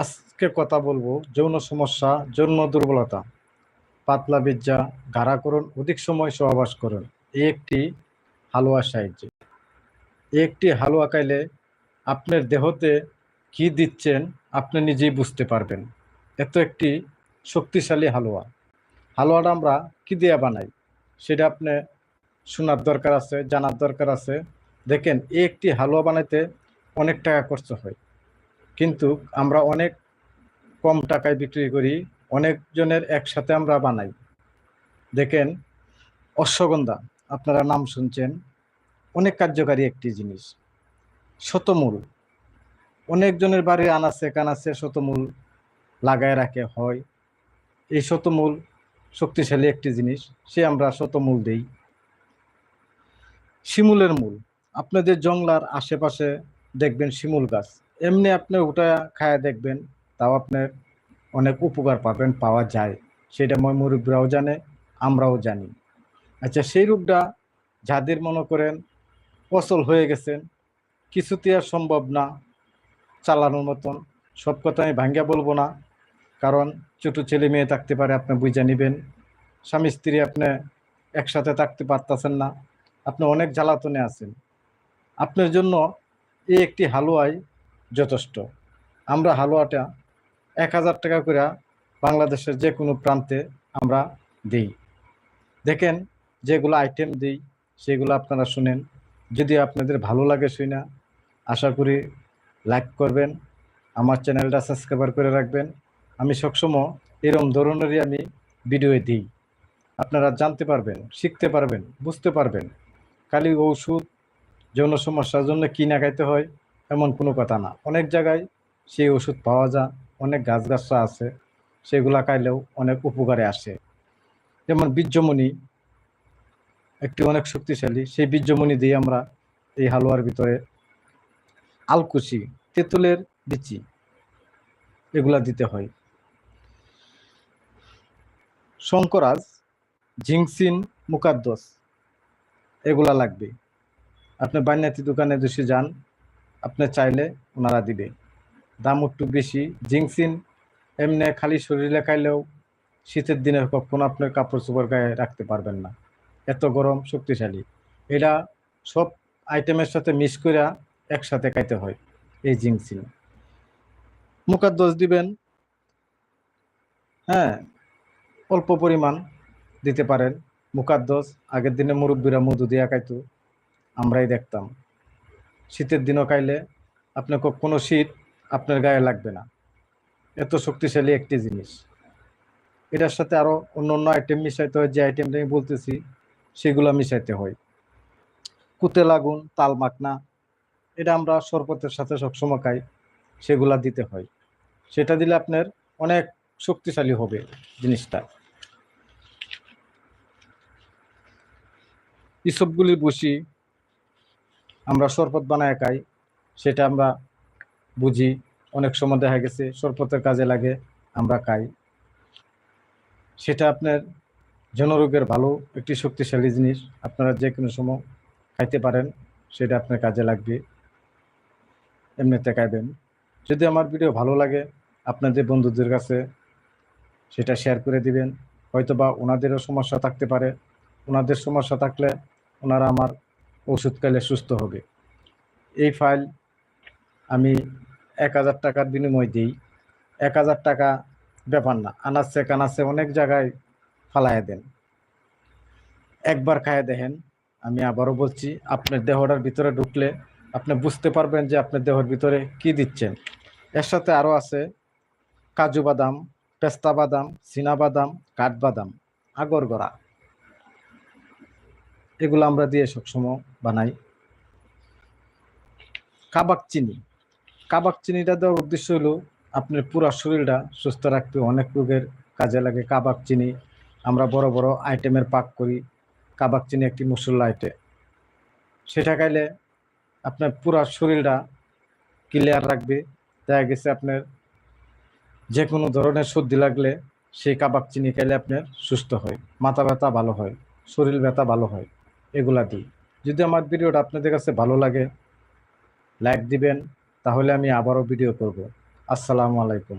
আজকে কথা বলব যৌন সমস্যা, যৌন দুর্বলতা, পাতলা বিজ্জা গাঢ়া করুন অধিক সময় সহবাস করুন। এই একটি হালুয়া সাহায্যে। একটি হালুয়া খাইলে আপনার দেহতে কি দিচ্ছেন আপনি নিজেই বুঝতে পারবেন। এত একটি শক্তিশালী হালুয়া। হালুয়াটা আমরা কি দিয়ে বানাই সেটা আপনি শোনার দরকার আছে, জানার দরকার আছে। দেখেন, এই একটি হালুয়া বানাইতে অনেক টাকা খরচ হয়। কিন্তু আমরা অনেক কম টাকায় বিক্রি করি, অনেকজনের একসাথে আমরা বানাই। দেখেন, অশ্বগন্ধা, আপনারা নাম শুনছেন, অনেক কার্যকারী একটি জিনিস। শতমূল, অনেকজনের বাড়ি আনাছে কানাছে শতমূল লাগায় রাখে, হয়। এই শতমূল শক্তিশালী একটি জিনিস, সে আমরা শতমূল দেই। শিমুলের মূল, আপনাদের জংলার আশেপাশে দেখবেন শিমুল গাছ। এমনি আপনি ওটা খায়া দেখবেন, তাও আপনার অনেক উপকার পাবেন, পাওয়া যায়। সেটা মুরব্বীরাও জানে, আমরাও জানি। আচ্ছা সেই রূপটা যাদের মনে করেন অচল হয়ে গেছেন কিছুতে আর সম্ভব না চালানোর মতন। সব কথা আমি ভাঙ্গা বলব না, কারণ ছোটো ছেলে মেয়ে থাকতে পারে, আপনি বুঝে নেবেন। স্বামী স্ত্রী আপনি একসাথে থাকতে পারতেছেন না, আপনি অনেক জ্বালাতনে আছেন। আপনার জন্য এই একটি হালুয়াই যথেষ্ট। আমরা হালুয়াটা এক হাজার টাকা করে বাংলাদেশের যে কোনো প্রান্তে আমরা দিই। দেখেন যেগুলো আইটেম দিই, সেগুলো আপনারা শুনেন। যদি আপনাদের ভালো লাগে শুনা আশা করি লাইক করবেন, আমার চ্যানেলটা সাবস্ক্রাইবার করে রাখবেন। আমি সবসময় এরম ধরনেরই আমি ভিডিও দিই। আপনারা জানতে পারবেন, শিখতে পারবেন, বুঝতে পারবেন। খালি ওষুধ যৌন সমস্যার জন্য কিনা খাইতে হয় এমন কোনো কথা না। অনেক জায়গায় সেই ওষুধ পাওয়া যায়, অনেক গাছগাছরা আছে, সেগুলা খাইলেও অনেক উপকারে আসে। যেমন বীর্যমণি, একটি অনেক শক্তিশালী, সেই বীর্যমণি দিয়ে আমরা এই হালুয়ার ভিতরে আলকুচি, তেঁতুলের বিচি এগুলা দিতে হয়। শঙ্করাজ, ঝিংসিন মুকাদ্দস এগুলা লাগবে। আপনি বাইনাতি দোকানে যদি যান আপনি চাইলে ওনারা দিবে। দাম একটু বেশি। জিংসিন এমনি খালি শরীরে খাইলেও শীতের দিনে কখনো আপনার কাপড় চোপড় গায়ে রাখতে পারবেন না। এত গরম, শক্তিশালী। এটা সব আইটেমের সাথে মিক্স করে একসাথে খাইতে হয় এই জিংসিন। দোষ দিবেন। হ্যাঁ অল্প পরিমাণ দিতে পারেন। দোষ আগের দিনে মুরব্বীরা মধু দিয়া খাইতো, আমরাই দেখতাম। শীতের দিনও খাইলে আপনার কোনো শীত আপনার গায়ে লাগবে না। এত শক্তিশালী একটি জিনিস। এটার সাথে আরও অন্য অন্য আইটেম মিশাইতে হয়, যে আইটেমটা আমি বলতেছি, সেগুলো মিশাইতে হয়। কুতে লাগুন, তাল মাখনা, এটা আমরা শরবতের সাথে সবসময় খাই, সেগুলা দিতে হয়। সেটা দিলে আপনার অনেক শক্তিশালী হবে জিনিসটা। ইসবগুলি বসি আমরা শরবত বানায় খাই, সেটা আমরা বুঝি। অনেক সময় দেখা গেছে শরবতের কাজে লাগে, আমরা খাই। সেটা আপনার জনরোগের ভালো, একটি শক্তিশালী জিনিস। আপনারা যে কোনো সময় খাইতে পারেন, সেটা আপনার কাজে লাগবে। এমনিতে খাইবেন। যদি আমার ভিডিও ভালো লাগে, আপনাদের বন্ধুদের কাছে সেটা শেয়ার করে দিবেন। হয়তো বা ওনাদেরও সমস্যা থাকতে পারে। ওনাদের সমস্যা থাকলে ওনারা আমার ওষুধ খাইলে সুস্থ হবে। এই ফাইল আমি এক হাজার টাকার বিনিময় দিই। এক হাজার টাকা ব্যাপার না, আনাচ্ছে কানাচ্ছে অনেক জায়গায় ফালাইয়া দেন। একবার খায় দেখেন, আমি আবারও বলছি, আপনার দেহটার ভিতরে ঢুকলে আপনি বুঝতে পারবেন যে আপনার দেহের ভিতরে কি দিচ্ছেন। এর সাথে আরও আছে, কাজু বাদাম, পেস্তা বাদাম, চীনা বাদাম কাঠবাদাম আগর গড়া এগুলো আমরা দিয়ে সবসময় বানাই। কাবাক চিনি। কাবাক চিনিটা দেওয়ার উদ্দেশ্য হলো আপনার পুরা শরীরটা সুস্থ রাখতে অনেক রোগের কাজে লাগে কাবাক চিনি। আমরা বড় বড় আইটেমের পাক করি, কাবাক চিনি একটি মশলা আইটেম। সেটা খাইলে আপনার পুরা শরীরটা ক্লিয়ার রাখবে। দেখা গেছে আপনার যে কোনো ধরনের সর্দি লাগলে সেই কাবাক চিনি খাইলে আপনার সুস্থ হয়, মাথা ব্যথা ভালো হয়, শরীর ব্যথা ভালো হয়। এগুলা দিই। যদি আমার ভিডিওটা আপনাদের কাছে ভালো লাগে লাইক দিবেন, তাহলে আমি আবারও ভিডিও করব। আসসালামু আলাইকুম।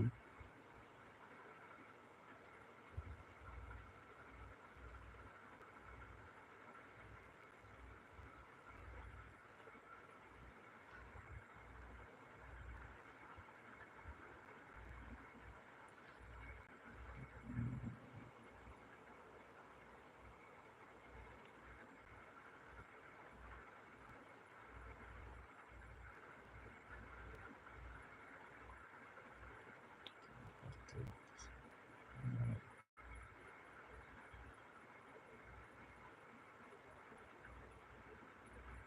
Exactly.